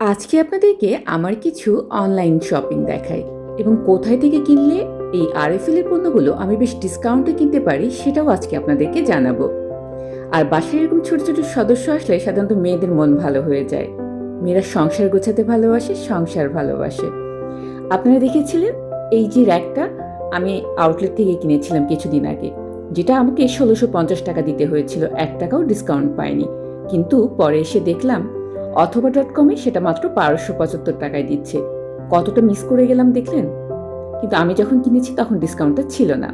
আজকে আপনাদেরকে আমার কিছু অনলাইন শপিং দেখাই এবং কোথায় থেকে কিনলে এই আরএফএল এর পণ্যগুলো আমি বেশ ডিসকাউন্টে কিনতে পারি সেটাও আজকে আপনাদেরকে জানাব। আর বাসায় এরকম ছোট ছোট সদস্য আসলে সাধারণত মেয়েদের মন ভালো হয়ে যায়। মেয়েরা সংসার গোছাতে ভালোবাসে, সংসার ভালোবাসে। আপনারা দেখেছিলেন? এই যে র্যাকটা আমি আউটলেট থেকে কিনেছিলাম কিছুদিন আগে, যেটা আমাকে ষোলোশো পঞ্চাশ টাকা দিতে হয়েছিল। এক টাকাও ডিসকাউন্ট পাইনি। কিন্তু পরে এসে দেখলাম অথবা ডট কমে সেটা মাত্র বারোশো পঁচাত্তর টাকায় দিচ্ছে। কতটা মিস করে গেলাম দেখলেন? কিন্তু আমি যখন কিনেছি তখন ডিসকাউন্টটা ছিল না।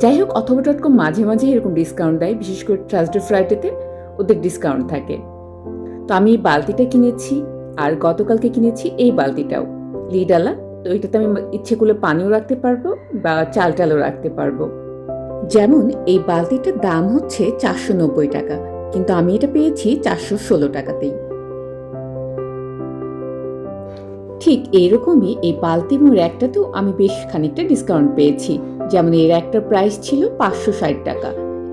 যাই হোক, অথবা ডট কম মাঝে মাঝে এরকম ডিসকাউন্ট দেয়, বিশেষ করে ট্রাসডে ফ্রাইডেতে ওদের ডিসকাউন্ট থাকে। তো আমি এই বালতিটা কিনেছি আর গতকালকে কিনেছি এই বালতিটাও। লিডালা তো এটাতে আমি ইচ্ছে করলে পানিও রাখতে পারব বা চাল টালও রাখতে পারব। যেমন এই বালতিটার দাম হচ্ছে চারশো নব্বই টাকা, কিন্তু আমি এটা পেয়েছি চারশো ষোলো টাকাতেই। ঠিক এইরকমই এই বালতি এবং র্যাকটাতেও আমি বেশ খানিকটা ডিসকাউন্ট পেয়েছি। যেমন এই র্যাকটার প্রাইস ছিল পাঁচশো ষাট টাকা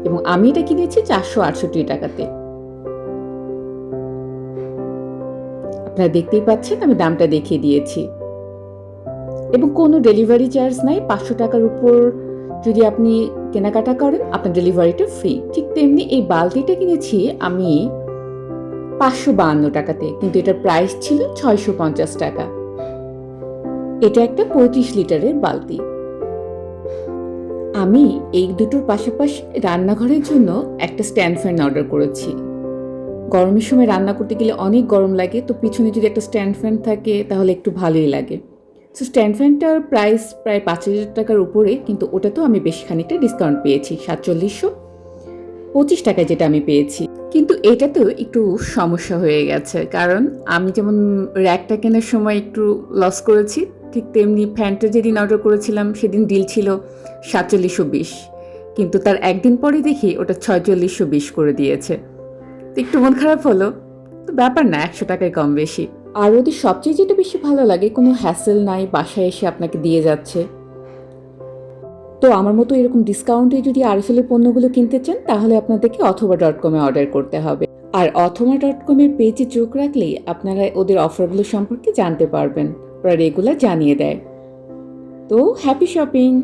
এবং আমি এটা কিনেছি চারশো আটষট্টি টাকাতে। আপনারা দেখতেই পাচ্ছেন আমি দামটা দেখিয়ে দিয়েছি। এবং কোনো ডেলিভারি চার্জ নাই, পাঁচশো টাকার উপর যদি আপনি কেনাকাটা করেন, আপনার ডেলিভারিটা ফ্রি ঠিক তেমনি এই বালতিটা কিনেছি আমি পাঁচশো বাহান্ন টাকাতে, কিন্তু এটার প্রাইস ছিল ছয়শো পঞ্চাশ টাকা। এটা একটা পঁয়ত্রিশ লিটারের বালতি। আমি এই দুটোর পাশাপাশি রান্নাঘরের জন্য একটা স্ট্যান্ড ফ্যান অর্ডার করেছি। গরমের সময় রান্না করতে গেলে অনেক গরম লাগে, তো পিছনে যদি একটা স্ট্যান্ড ফ্যান থাকে তাহলে একটু ভালোই লাগে। সো স্ট্যান্ড ফ্যানটার প্রাইস প্রায় পাঁচ হাজার টাকার উপরে, কিন্তু ওটা তো আমি বেশ খানিকটা ডিসকাউন্ট পেয়েছি, সাতচল্লিশশো পঁচিশ টাকায় যেটা আমি পেয়েছি। কিন্তু এটাতেও একটু সমস্যা হয়ে গেছে, কারণ আমি যেমন র্যাকটা কেনার সময় একটু লস করেছি ঠিক তেমনি ফ্যানটা যেদিন অর্ডার করেছিলাম সেদিন ডিল ছিল সাতচল্লিশশো বিশ। কিন্তু তার একদিন পরে দেখি ওটা ছয়চল্লিশশো বিশ করে দিয়েছে। তো একটু মন খারাপ হলো। তো ব্যাপার না, একশো টাকায় কম বেশি। আর ওদের সবচেয়ে যেটা বেশি ভালো লাগে, কোনো হ্যাসেল নাই, বাসায় এসে আপনাকে দিয়ে যাচ্ছে। তো আমার মতো এরকম ডিসকাউন্টে যদি আরএফএলের পণ্যগুলো কিনতে চান, তাহলে আপনাদেরকে অথবা ডট কমে অর্ডার করতে হবে। আর অথবা ডট কমের পেজে চোখ রাখলেই আপনারা ওদের অফারগুলো সম্পর্কে জানতে পারবেন। ওরা রেগুলার জানিয়ে দেয়। তো হ্যাপি শপিং